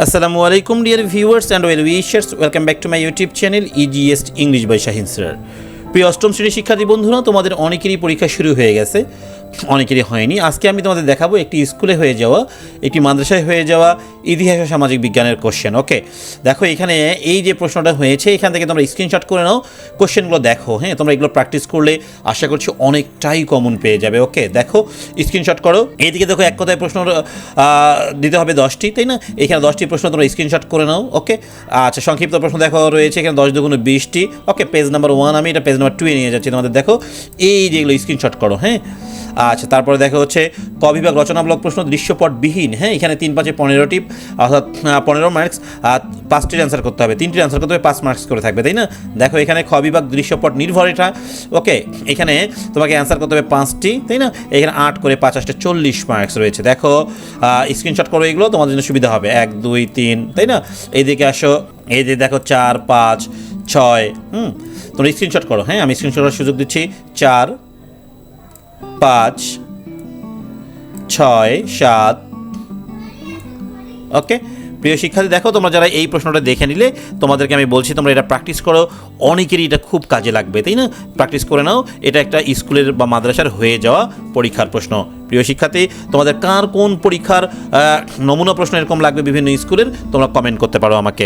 আসসালামু আলাইকুম, dear viewers and well wishers. Welcome back to my YouTube channel easiest English by Shahin sir প্রিয় অষ্টম শ্রেণির শিক্ষার্থী বন্ধুরা, তোমাদের অনেকেরই পরীক্ষা শুরু হয়ে গেছে। অনেকেরই হয়নি। আজকে আমি তোমাদের দেখাবো একটি স্কুলে হয়ে যাওয়া, একটি মাদ্রাসায় হয়ে যাওয়া ইতিহাস ও সামাজিক বিজ্ঞানের কোশ্চেন ওকে দেখো, এখানে এই যে প্রশ্নটা হয়েছে, এখান থেকে তোমরা স্ক্রিনশট করে নাও কোশ্চেনগুলো দেখো হ্যাঁ? তোমরা এগুলো প্র্যাকটিস করলে আশা করছি অনেকটাই কমন পেয়ে যাবে ওকে দেখো স্ক্রিনশট করো। এইদিকে দেখো, এক কথায় প্রশ্ন দিতে হবে দশটি, তাই না? এখানে দশটি প্রশ্ন তোমরা স্ক্রিনশট করে নাও ওকে আচ্ছা সংক্ষিপ্ত প্রশ্ন দেখো, রয়েছে এখানে দশ দুগুণ বিশটি ওকে পেজ নাম্বার ওয়ান আমি এটা পেজ নাম্বার টুয়ে নিয়ে যাচ্ছি। তোমাদের দেখো, এই যে যেগুলো স্ক্রিনশট করো হ্যাঁ? আচ্ছা তারপরে দেখো হচ্ছে ক রচনামূলক প্রশ্ন দৃশ্যপটবিহীন হ্যাঁ? এখানে তিন পাঁচে পনেরোটি অর্থাৎ পনেরো মার্কস আর পাঁচটির অ্যান্সার করতে হবে। তিনটির অ্যান্সার করতে হবে, পাঁচ মার্কস করে থাকবে, তাই না? দেখো, এখানে খ দৃশ্যপট নির্ভর এটা ওকে এখানে তোমাকে অ্যান্সার করতে হবে পাঁচটি, তাই না? এখানে আট করে পাঁচ আসতে চল্লিশ মার্কস রয়েছে। দেখো স্ক্রিনশট করো এগুলো তোমাদের জন্য সুবিধা হবে। এক, দুই, তিন, তাই না? এইদিকে আসো, এই যে দেখো, চার, পাঁচ, ছয়, হুম? তোমরা স্ক্রিনশট করো। হ্যাঁ আমি স্ক্রিনশট করার সুযোগ দিচ্ছি। চার, পাঁচ, ছয়, সাত। ওকে প্রিয় শিক্ষার্থী, দেখো তোমরা যারা এই প্রশ্নটা দেখে নিলে, তোমাদেরকে আমি বলছি, তোমরা এটা প্র্যাকটিস করো। অনেকেরই এটা খুব কাজে লাগবে, তাই না? প্র্যাকটিস করে নাও। এটা একটা স্কুলের বা মাদ্রাসার হয়ে যাওয়া পরীক্ষার প্রশ্ন। প্রিয় শিক্ষার্থী, তোমাদের কার কোন পরীক্ষার নমুনা প্রশ্ন এরকম লাগবে বিভিন্ন স্কুলের, তোমরা কমেন্ট করতে পারো আমাকে।